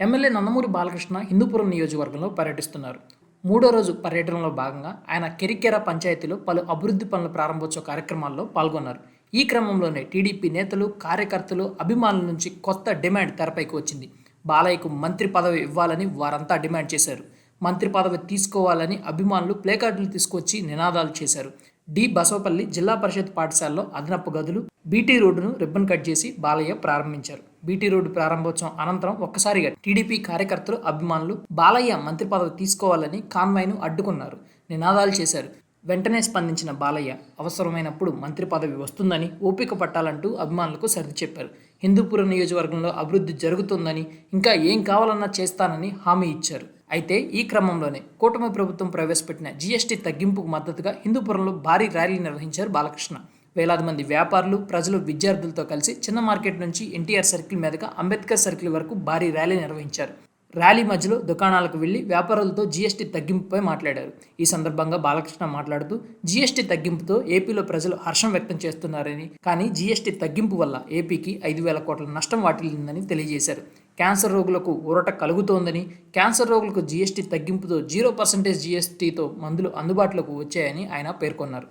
MLA Nandamuri Balakrishna Hindupuram నియోజకవర్గంలో పర్యటిస్తున్నారు. మూడో రోజు పర్యటనలో భాగంగా ఆయన కెరికెర పంచాయతీలో పలు అభివృద్ధి పనుల ప్రారంభోత్సవ కార్యక్రమాల్లో పాల్గొన్నారు. ఈ క్రమంలోనే టీడీపీ నేతలు కార్యకర్తలు అభిమానుల నుంచి కొత్త డిమాండ్ తెరపైకి వచ్చింది. బాలయ్యకు మంత్రి పదవి ఇవ్వాలని వారంతా డిమాండ్ చేశారు. మంత్రి పదవి తీసుకోవాలని అభిమానులు ప్లేకార్డులు తీసుకొచ్చి నినాదాలు చేశారు. డి బసవపల్లి జిల్లా పరిషత్ పాఠశాలలో అదనపు గదులు బీటీ రోడ్డును రిబ్బన్ కట్ చేసి బాలయ్య ప్రారంభించారు. బీటీ రోడ్డు ప్రారంభోత్సవం అనంతరం ఒక్కసారిగా టీడీపీ కార్యకర్తలు అభిమానులు బాలయ్య మంత్రి పదవి తీసుకోవాలని కాన్వాయ్ను అడ్డుకున్నారు. నినాదాలు చేశారు. వెంటనే స్పందించిన బాలయ్య అవసరమైనప్పుడు మంత్రి పదవి వస్తుందని ఓపిక పట్టాలంటూ అభిమానులకు సర్ది చెప్పారు. హిందూపురం నియోజకవర్గంలో అభివృద్ధి జరుగుతుందని ఇంకా ఏం కావాలన్నా చేస్తానని హామీ ఇచ్చారు. అయితే ఈ క్రమంలోనే కూటమి ప్రభుత్వం ప్రవేశపెట్టిన జీఎస్టీ తగ్గింపుకు మద్దతుగా హిందూపురంలో భారీ ర్యాలీ నిర్వహించారు బాలకృష్ణ. వేలాది మంది వ్యాపారులు ప్రజలు విద్యార్థులతో కలిసి చిన్న మార్కెట్ నుంచి ఎన్టీఆర్ సర్కిల్ మీదుగా అంబేద్కర్ సర్కిల్ వరకు భారీ ర్యాలీ నిర్వహించారు. ర్యాలీ మధ్యలో దుకాణాలకు వెళ్ళి వ్యాపారులతో జీఎస్టీ తగ్గింపుపై మాట్లాడారు. ఈ సందర్భంగా బాలకృష్ణ మాట్లాడుతూ జీఎస్టీ తగ్గింపుతో ఏపీలో ప్రజలు హర్షం వ్యక్తం చేస్తున్నారని కానీ జీఎస్టీ తగ్గింపు వల్ల ఏపీకి ఐదు వేల కోట్ల నష్టం వాటిల్లిందని తెలియజేశారు. క్యాన్సర్ రోగులకు ఊరట కలుగుతోందని క్యాన్సర్ రోగులకు జీఎస్టీ తగ్గింపుతో జీరో పర్సెంటేజ్ జీఎస్టీతో మందులు అందుబాటులోకి వచ్చాయని ఆయన పేర్కొన్నారు.